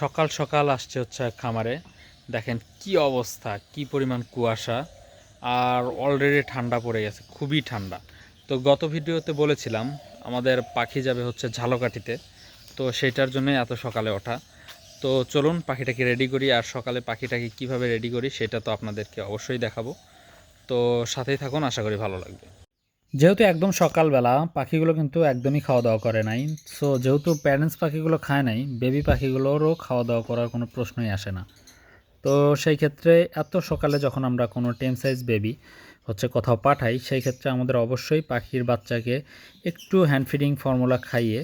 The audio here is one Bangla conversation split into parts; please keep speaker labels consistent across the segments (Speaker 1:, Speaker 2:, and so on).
Speaker 1: সকাল সকাল আসছে হচ্ছে খামারে। দেখেন কি অবস্থা, কি পরিমাণ কুয়াশা, আর অলরেডি ঠান্ডা পড়ে গেছে, খুবই ঠান্ডা। তো গত ভিডিওতে বলেছিলাম, আমাদের পাখি যাবে হচ্ছে ঝালকাঠিতে, তো সেটার জন্যই এত সকালে ওঠা। তো চলুন, পাখিটাকে রেডি করি, আর সকালে পাখিটাকে কীভাবে রেডি করি, সেটা তো আপনাদেরকে অবশ্যই দেখাবো। তো সাথেই থাকুন, আশা করি ভালো লাগবে। যেহেতু একদম সকালবেলা, পাখিগুলো কিন্তু একদমই খাওয়া দাওয়া করে নাই। সো যেহেতু প্যারেন্টস পাখিগুলো খায় নাই বেবি পাখিগুলোরও খাওয়া দাওয়া করার কোনো প্রশ্নই আসে না। তো সেই ক্ষেত্রে এত সকালে যখন আমরা কোনো টেন সাইজ বেবি হচ্ছে কোথাও পাঠাই, সেই ক্ষেত্রে আমাদের অবশ্যই পাখির বাচ্চাকে একটু হ্যান্ড ফিডিং ফর্মুলা খাইয়ে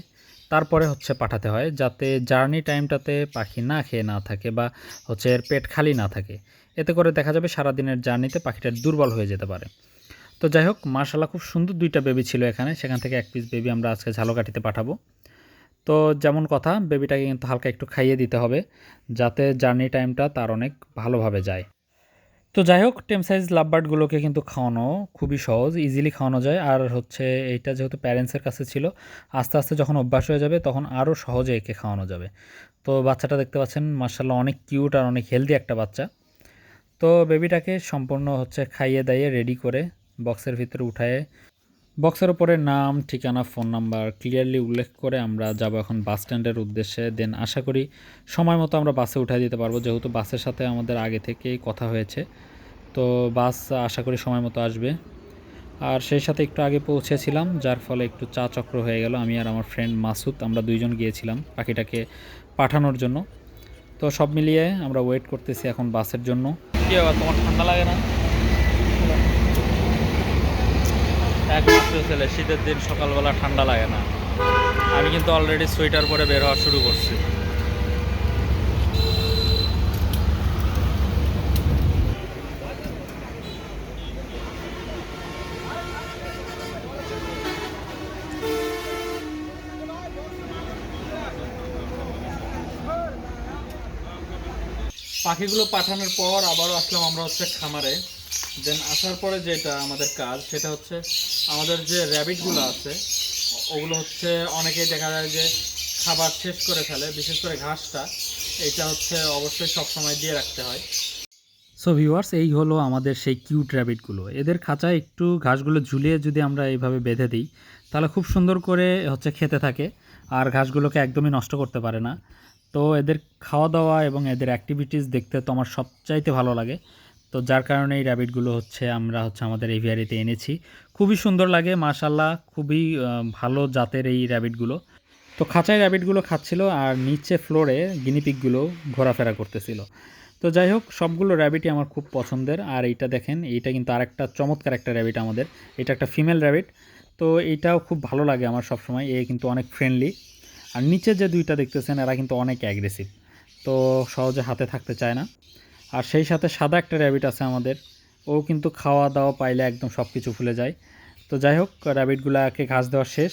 Speaker 1: তারপরে হচ্ছে পাঠাতে হয়, যাতে জার্নি টাইমটাতে পাখি না খেয়ে না থাকে বা হচ্ছে এর পেট খালি না থাকে। এতে করে দেখা যাবে সারাদিনের জার্নিতে পাখিটা দুর্বল হয়ে যেতে পারে। তো যাই হোক মার্শাল্লাহ খুব সুন্দর দুইটা বেবি ছিল এখানে। সেখান থেকে এক পিস বেবি আমরা আজকে ঝালকাঠিতে পাঠাবো। তো যেমন কথা বেবিটাকে কিন্তু হালকা একটু খাইয়ে দিতে হবে, যাতে জার্নি টাইমটা তার অনেক ভালোভাবে যায়। তো যাই হোক, টেম সাইজ লাভবার্ডগুলোকে কিন্তু খাওয়ানো খুবই সহজ ইজিলি খাওয়ানো যায়। আর হচ্ছে এইটা যেহেতু প্যারেন্টসের কাছে ছিল, আস্তে আস্তে যখন অভ্যাস হয়ে যাবে তখন আরও সহজে একে খাওয়ানো যাবে। তো বাচ্চাটা দেখতে পাচ্ছেন মার্শাল্লাহ অনেক কিউট আর অনেক হেলদি একটা বাচ্চা। তো বেবিটাকে সম্পূর্ণ হচ্ছে খাইয়ে দাইয়ে রেডি করে বক্সের ভিতরে উঠায়ে বক্সের উপরে নাম, ঠিকানা ফোন নাম্বার ক্লিয়ারলি উল্লেখ করে আমরা যাব এখন বাস স্ট্যান্ডের উদ্দেশ্যে। দেন আশা করি সময় মতো আমরা বাসে উঠাই দিতে পারব। যেহেতু বাসের সাথে আমাদের আগে থেকেই কথা হয়েছে, তো বাস আশা করি সময় মতো আসবে। আর সেই সাথে একটু আগে পৌঁছেছিলাম, যার ফলে একটু চা চক্র হয়ে গেল। আমি আর আমার ফ্রেন্ড মাসুদ, আমরা দুইজন গিয়েছিলাম পাখিটাকে পাঠানোর জন্য। তো সব মিলিয়ে আমরা ওয়েট করতেছি এখন বাসের জন্য। কি আবার তোমার ঠান্ডা লাগে না? একমাত্র ছেলে, শীতের দিন সকালবেলা ঠান্ডা লাগে না। আমি কিন্তু অলরেডি সোয়েটার পরে বের হওয়া শুরু করছি। পাখিগুলো পাঠানোর পর আবারও আসলাম আমরা হচ্ছে খামারে। দেন আসার পরে যেটা আমাদের কাজ, সেটা হচ্ছে আমাদের যে র্যাবিটগুলো আছে, ওগুলো হচ্ছে অনেকেই দেখা যায় যে খাবার শেষ করে ফেলে, বিশেষ করে ঘাসটা। এটা হচ্ছে অবশ্যই সব সময় দিয়ে রাখতে হয়। সো ভিউয়ার্স এই হলো আমাদের সেই কিউট র্যাবিটগুলো এদের খাঁচায় একটু ঘাসগুলো ঝুলিয়ে যদি আমরা এইভাবে বেঁধে দিই, তাহলে খুব সুন্দর করে হচ্ছে খেতে থাকে, আর ঘাসগুলোকে একদমই নষ্ট করতে পারে না। তো এদের খাওয়া দাওয়া এবং এদের অ্যাক্টিভিটিস দেখতে তো আমার সবচাইতে ভালো লাগে। তো যার কারণে এই র্যাবিটগুলো হচ্ছে আমরা হচ্ছে আমাদের এভিয়ারিতে এনেছি। খুবই সুন্দর লাগে মাশাল্লাহ খুবই ভালো জাতের এই র্যাবিটগুলো তো খাঁচায় র্যাবিটগুলো খাচ্ছিল আর নিচে ফ্লোরে গিনিপিকগুলো ঘোরাফেরা করতেছিল। তো যাই হোক, সবগুলো র্যাবিটই আমার খুব পছন্দের। আর এইটা দেখেন, এইটা কিন্তু আরেকটা চমৎকার একটা র্যাবিট আমাদের। এটা একটা ফিমেল র্যাবিট তো এইটাও খুব ভালো লাগে আমার সবসময়, এ কিন্তু অনেক ফ্রেন্ডলি আর নিচে যে দুইটা দেখতেছেন, এরা কিন্তু অনেক অ্যাগ্রেসিভ তো সহজে হাতে থাকতে চায় না। আর সেই সাথে সাদা একটা র্যাবিট আছে আমাদের। ও কিন্তু খাওয়া দাওয়া পাইলে একদম সব কিছু ভুলে যায়। তো যাই হোক র্যাবিটগুলোকে ঘাস দেওয়া শেষ।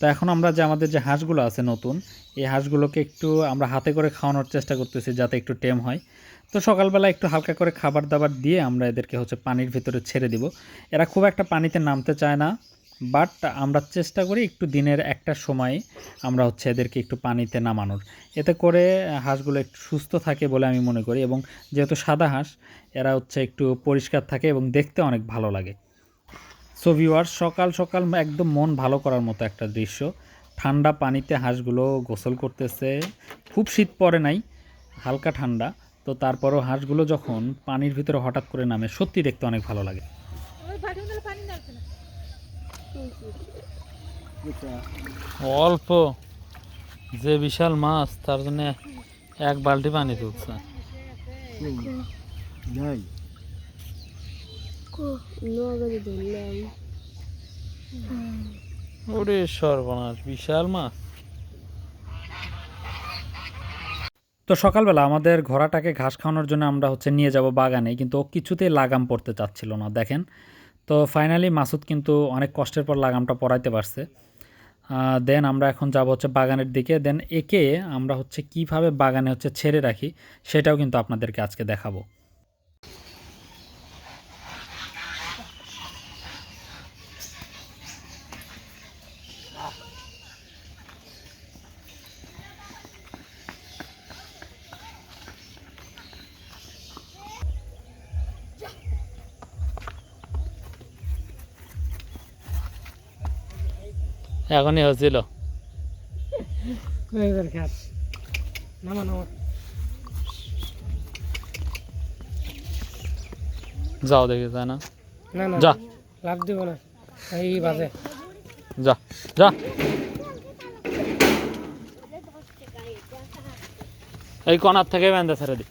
Speaker 1: তো এখন আমরা যে আমাদের যে হাঁসগুলো আছে নতুন, এই হাঁসগুলোকে একটু আমরা হাতে করে খাওয়ানোর চেষ্টা করতেছি যাতে একটু টেম হয়। তো সকালবেলা একটু হালকা করে খাবার দাবার দিয়ে আমরা এদেরকে হচ্ছে পানির ভিতরে ছেড়ে দিব। এরা খুব একটা পানিতে নামতে চায় না। বাট আমরা চেষ্টা করি একটু দিনের একটা সময় আমরা হচ্ছে এদেরকে একটু পানিতে নামানোর। এতে করে হাঁসগুলো একটু সুস্থ থাকে বলে আমি মনে করি এবং যেহেতু সাদা হাঁস, এরা হচ্ছে একটু পরিষ্কার থাকে এবং দেখতে অনেক ভালো লাগে। সো ভিউয়ার সকাল সকাল একদম মন ভালো করার মতো একটা দৃশ্য। ঠান্ডা পানিতে হাঁসগুলো গোসল করতেছে। খুব শীত পড়ে নাই, হালকা ঠান্ডা। তো তারপরও হাঁসগুলো যখন পানির ভিতরে হঠাৎ করে নামে, সত্যি দেখতে অনেক ভালো লাগে। অল্প যে বিশাল মাছ তার জন্য এক বালতি পানি তুলছে ওরে সর্বনাশ বিশাল মাছ। তো সকালবেলা আমাদের ঘোড়াটাকে ঘাস খাওয়ানোর জন্য আমরা হচ্ছে নিয়ে যাব বাগানে কিন্তু ও কিছুতেই লাগাম পড়তে চাচ্ছিল না দেখেন। তো ফাইনালি মাসুদ কিন্তু অনেক কষ্টের পর লাগামটা পরাইতে পারছে। দেন আমরা এখন যাব হচ্ছে বাগানের দিকে। দেন একে আমরা হচ্ছে কীভাবে বাগানে হচ্ছে ছেড়ে রাখি সেটাও কিন্তু আপনাদেরকে আজকে দেখাবো। এখনই হচ্ছিল যাও দেখি তাই না? যা।
Speaker 2: লাভ দিব না। এই বাজে।
Speaker 1: যা যা। এই কনার থেকে বেঁধে ছেড়ে দি।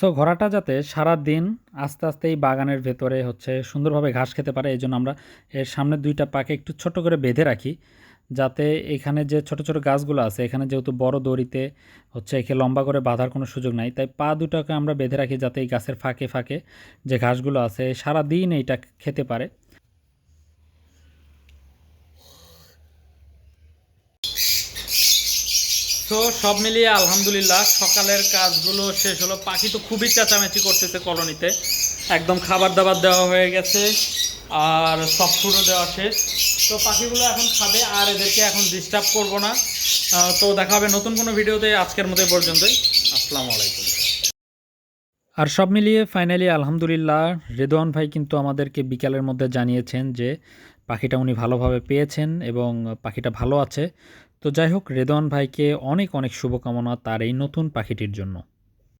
Speaker 1: সো ঘোড়াটা যাতে সারা দিন আস্তে আস্তে এই বাগানের ভেতরে হচ্ছে সুন্দরভাবে ঘাস খেতে পারে এই জন্য আমরা এর সামনে দুইটা পাকে একটু ছোট করে বেঁধে রাখি। যাতে এখানে যে ছোট ছোট গাছগুলো আছে, এখানে যেহেতু বড় দড়িতে হচ্ছে একে লম্বা করে বাঁধার কোনো সুযোগ নাই, তাই পা দুটাকে আমরা বেঁধে রাখি যাতে এই গাছের ফাঁকে ফাঁকে যে ঘাসগুলো আছে সারা দিন এইটা খেতে পারে। তো সব মিলিয়ে আলহামদুলিল্লাহ সকালের কাজগুলো শেষ হলো। পাখি তো খুবই চেঁচামেচি করতেছে কলোনিতে। একদম খাবার দাবার দেওয়া হয়ে গেছে আর সব দেওয়া শেষ। তো পাখিগুলো এখন খাবে, আর এদেরকে এখন ডিস্টার্ব করব না। তো দেখা হবে নতুন কোনো ভিডিওতে আজকের মতো পর্যন্তই। আসসালামু আলাইকুম। আর সব মিলিয়ে ফাইনালি আলহামদুলিল্লাহ, রেদওয়ান ভাই কিন্তু আমাদেরকে বিকালের মধ্যে জানিয়েছেন যে পাখিটা উনি ভালোভাবে পেয়েছেন এবং পাখিটা ভালো আছে। তো যাই হোক রেদওয়ান ভাইকে অনেক অনেক শুভকামনা তার এই নতুন পাখিটির জন্য।